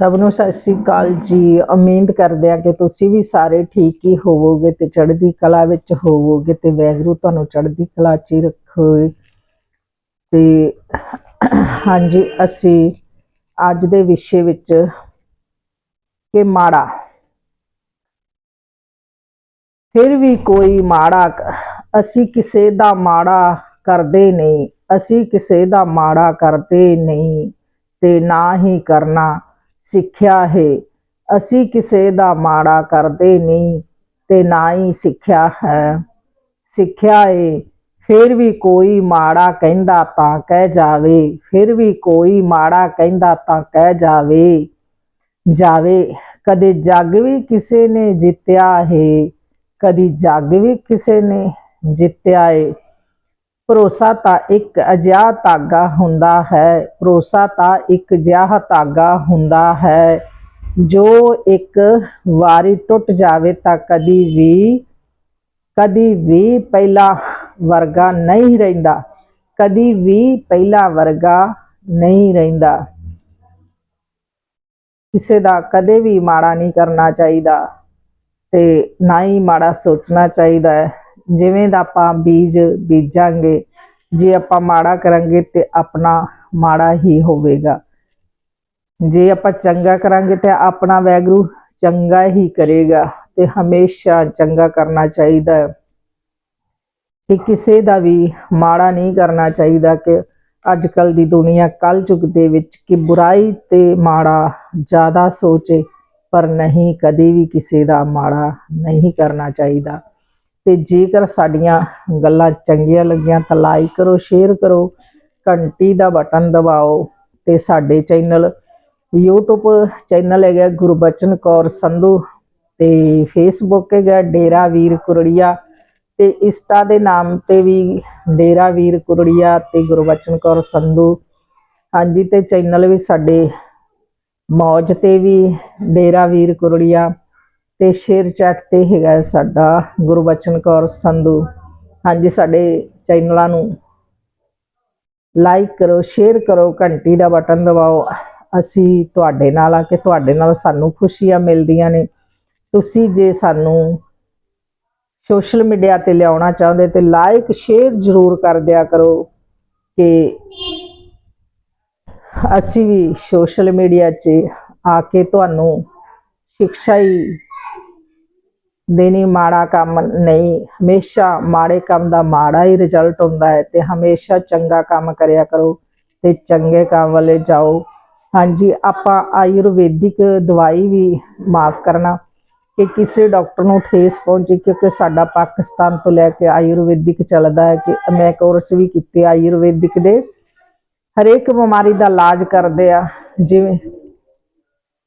ਸਭ ਨੂੰ ਸਤਿ ਸ੍ਰੀ ਅਕਾਲ ਜੀ। ਉਮੀਦ ਕਰਦੇ ਆ ਕਿ ਤੁਸੀਂ ਵੀ ਸਾਰੇ ਠੀਕ ਹੀ ਹੋਵੋਗੇ ਤੇ ਚੜ੍ਹਦੀ ਕਲਾ ਵਿੱਚ ਹੋਵੋਗੇ ਤੇ ਵੈਗਰੂ ਤੁਹਾਨੂੰ ਚੜ੍ਹਦੀ ਕਲਾ 'ਚ ਹੀ ਰੱਖੋਗੇ। ਤੇ ਹਾਂਜੀ, ਅਸੀਂ ਅੱਜ ਦੇ ਵਿਸ਼ੇ ਵਿੱਚ ਕਿ ਮਾੜਾ। ਫਿਰ ਵੀ ਕੋਈ ਮਾੜਾ ਅਸੀਂ ਕਿਸੇ ਦਾ ਮਾੜਾ ਕਰਦੇ ਨਹੀਂ, ਅਸੀਂ ਕਿਸੇ ਦਾ ਮਾੜਾ ਕਰਦੇ ਨਹੀਂ ਤੇ ਨਾ ਹੀ ਕਰਨਾ। ਸਿੱਖਿਆ ਹੈ। ਅਸੀਂ ਕਿਸੇ ਦਾ ਮਾੜਾ ਕਰਦੇ ਨਹੀਂ ਤੇ ਨਾ ਹੀ ਸਿੱਖਿਆ ਹੈ। ਸਿੱਖਿਆ ਏ, ਫਿਰ ਵੀ ਕੋਈ ਮਾੜਾ ਕਹਿੰਦਾ ਤਾਂ ਕਹਿ ਜਾਵੇ। ਫਿਰ ਵੀ ਕੋਈ ਮਾੜਾ ਕਹਿੰਦਾ ਤਾਂ ਕਹਿ ਜਾਵੇ। ਜਾਵੇ, ਕਦੇ ਜੱਗ ਵੀ ਕਿਸੇ ਨੇ ਜਿੱਤਿਆ ਹੈ। ਕਦੀ ਜੱਗ ਵੀ ਕਿਸੇ ਨੇ ਜਿੱਤਿਆ ਏ। ਭਰੋਸਾ ਤਾਂ ਇੱਕ ਅਜਿਹਾ ਧਾਗਾ ਹੁੰਦਾ ਹੈ, ਭਰੋਸਾ ਤਾਂ ਇੱਕ ਅਜਿਹਾ ਧਾਗਾ ਹੁੰਦਾ ਹੈ, ਜੋ ਇੱਕ ਵਾਰੀ ਟੁੱਟ ਜਾਵੇ ਤਾਂ ਕਦੀ ਵੀ ਕਦੀ ਵੀ ਪਹਿਲਾ ਵਰਗਾ ਨਹੀਂ ਰਹਿੰਦਾ, ਕਦੀ ਵੀ ਪਹਿਲਾ ਵਰਗਾ ਨਹੀਂ ਰਹਿੰਦਾ। ਕਿਸੇ ਦਾ ਕਦੇ ਵੀ ਮਾੜਾ ਨਹੀਂ ਕਰਨਾ ਚਾਹੀਦਾ ਤੇ ਨਾ ਹੀ ਮਾੜਾ ਸੋਚਣਾ ਚਾਹੀਦਾ ਹੈ। ਜਿਵੇਂ ਦਾ ਆਪਾਂ ਬੀਜ ਬੀਜਾਂਗੇ, ਜੇ ਆਪਾਂ ਮਾੜਾ ਕਰਾਂਗੇ ਤੇ ਆਪਣਾ ਮਾੜਾ ਹੀ ਹੋਵੇਗਾ। ਜੇ ਆਪਾਂ ਚੰਗਾ ਕਰਾਂਗੇ ਤੇ ਆਪਣਾ ਵੈਗਰੂ ਚੰਗਾ ਹੀ ਕਰੇਗਾ ਤੇ ਹਮੇਸ਼ਾ ਚੰਗਾ ਕਰਨਾ ਚਾਹੀਦਾ ਹੈ। ਕਿ ਕਿਸੇ ਦਾ ਵੀ ਮਾੜਾ ਨਹੀਂ ਕਰਨਾ ਚਾਹੀਦਾ ਕਿ ਅੱਜ ਕੱਲ ਦੀ ਦੁਨੀਆ ਕਲ ਯੁੱਗ ਦੇ ਵਿੱਚ ਕਿ ਬੁਰਾਈ ਤੇ ਮਾੜਾ ਜ਼ਿਆਦਾ ਸੋਚੇ ਪਰ ਨਹੀਂ, ਕਦੇ ਵੀ ਕਿਸੇ ਦਾ ਮਾੜਾ ਨਹੀਂ ਕਰਨਾ ਚਾਹੀਦਾ। ਤੇ ਜੇਕਰ ਸਾਡੀਆਂ ਗੱਲਾਂ ਚੰਗੀਆਂ ਲੱਗੀਆਂ ਤਾਂ ਲਾਈਕ ਕਰੋ ਸ਼ੇਅਰ ਕਰੋ, ਘੰਟੀ ਦਾ ਬਟਨ ਦਬਾਓ ਤੇ ਸਾਡੇ ਚੈਨਲ YouTube ਚੈਨਲ ਹੈਗਾ ਗੁਰਬਚਨ ਕੌਰ ਸੰਧੂ ਤੇ Facebook ਹੈਗਾ ਡੇਰਾ ਵੀਰ ਕੁਰੜੀਆ ਤੇ ਇੰਸਟਾ ਦੇ ਨਾਮ ਤੇ ਵੀ ਡੇਰਾ ਵੀਰ ਕੁਰੜੀਆ ਤੇ ਗੁਰਬਚਨ ਕੌਰ ਸੰਧੂ। ਹਾਂਜੀ, ਤੇ ਚੈਨਲ ਵੀ ਸਾਡੇ ਮੌਜ ਤੇ ਵੀ ਡੇਰਾ ਵੀਰ ਕੁਰੜੀਆ। ਤੇ ਸ਼ੇਅਰ ਚੈਟ ਤੇ ਹੈਗਾ ਸਾਡਾ ਗੁਰਬਚਨ ਕੌਰ ਸੰਧੂ। ਹਾਂਜੀ, ਸਾਡੇ ਚੈਨਲਾਂ ਨੂੰ ਲਾਈਕ ਕਰੋ ਸ਼ੇਅਰ ਕਰੋ, ਘੰਟੀ ਦਾ ਬਟਨ ਦਬਾਓ। ਅਸੀਂ ਤੁਹਾਡੇ ਨਾਲ ਆ ਕਿ ਤੁਹਾਡੇ ਨਾਲ ਸਾਨੂੰ ਖੁਸ਼ੀਆਂ ਮਿਲਦੀਆਂ ਨੇ। ਤੁਸੀਂ ਜੇ ਸਾਨੂੰ ਸੋਸ਼ਲ ਮੀਡੀਆ ਤੇ ਲਿਆਉਣਾ ਚਾਹੁੰਦੇ ਤੇ ਲਾਈਕ ਸ਼ੇਅਰ ਜ਼ਰੂਰ ਕਰ ਦਿਆ ਕਰੋ ਕਿ ਅਸੀਂ ਵੀ ਸੋਸ਼ਲ ਮੀਡੀਆ 'ਚ ਆ ਕੇ ਤੁਹਾਨੂੰ ਸਿੱਖਿਆ ਹੀ ਦੇਣੀ ਮਾੜਾ ਕੰਮ ਨਹੀਂ, ਹਮੇਸ਼ਾ ਮਾੜੇ ਕੰਮ ਦਾ ਮਾੜਾ ਹੀ ਰਿਜ਼ਲਟ ਹੁੰਦਾ ਹੈ ਤੇ ਹਮੇਸ਼ਾ ਚੰਗਾ ਕੰਮ ਕਰਿਆ ਕਰੋ ਤੇ ਚੰਗੇ ਕੰਮ ਵਾਲੇ ਜਾਓ। ਹਾਂਜੀ, ਆਪਾਂ ਆਯੁਰਵੈਦਿਕ ਦਵਾਈ ਵੀ ਮਾਫ ਕਰਨਾ ਕਿ ਕਿਸੇ ਡਾਕਟਰ ਨੂੰ ਠੇਸ ਪਹੁੰਚੇ ਕਿਉਂਕਿ ਸਾਡਾ ਪਾਕਿਸਤਾਨ ਤੋਂ ਲੈ ਕੇ ਆਯੁਰਵੈਦਿਕ ਚੱਲਦਾ ਹੈ ਕਿ ਮੈਂ ਕੋਰਸ ਵੀ ਕੀਤੇ ਆਯੁਰਵੈਦਿਕ ਦੇ। ਹਰੇਕ ਬਿਮਾਰੀ ਦਾ ਇਲਾਜ ਕਰਦੇ ਆ, ਜਿਵੇਂ